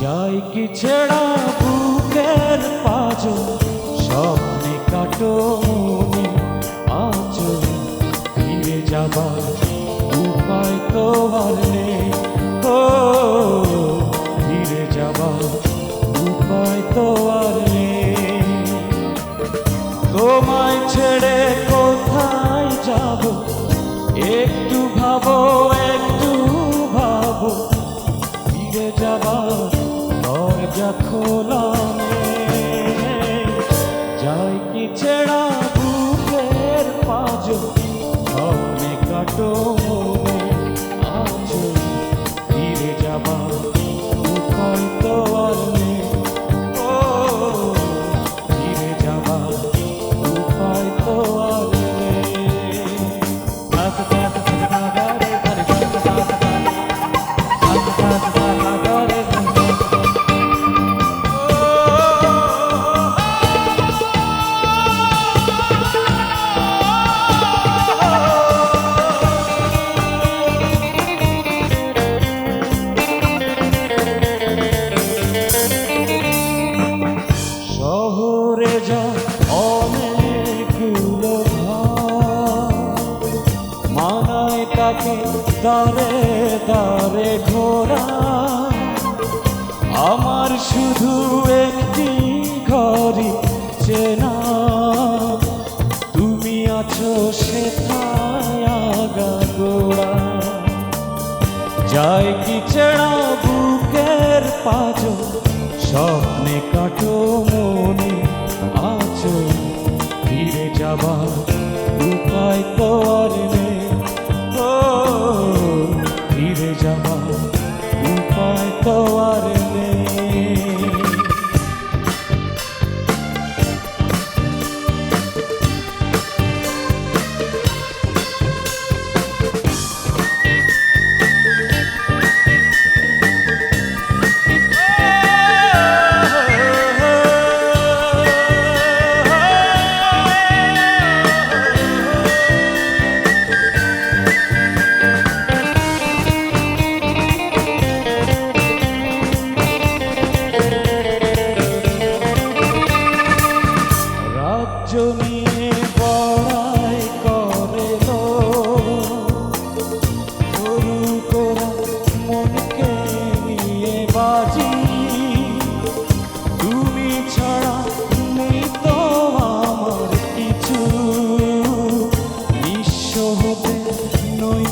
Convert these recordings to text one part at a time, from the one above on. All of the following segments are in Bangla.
যাই কি ছেড়া বুকের পাজর কাটো মনে আছো ফিরে যাবার উপায় তো আর নেই। ও, ফিরে যাবার উপায় তো আর নেই। তোমায় ছেড়ে কোথায় যাব? একটু ভাবো একটু ভাবো। ফিরে যাবার দরজা খোলা নেই। ছেড়া বুকের পাজো স্বপ্নে কাটো। মনে তাকে দারে দারে ঘোরা আমার শুধু একটি ঘরই চেনা। তুমি আছো সেথায় আগা গোড়া। যায় কি চেড়া বুকের পাজো স্বপ্নে কাটো মনে আছো। ফিরে যাবার উপায় তো আর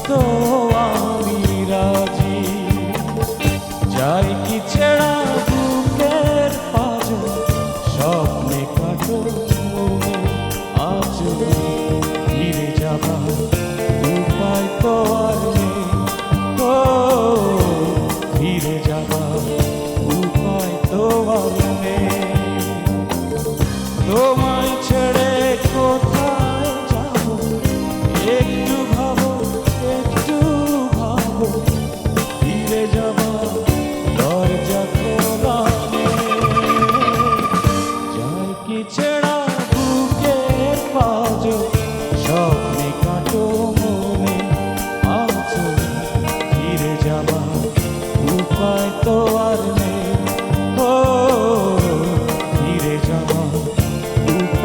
নয়তো আমি রাজি। যাই কি ছেড়া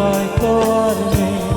ফিরে যাবা উপায় তো আর নেই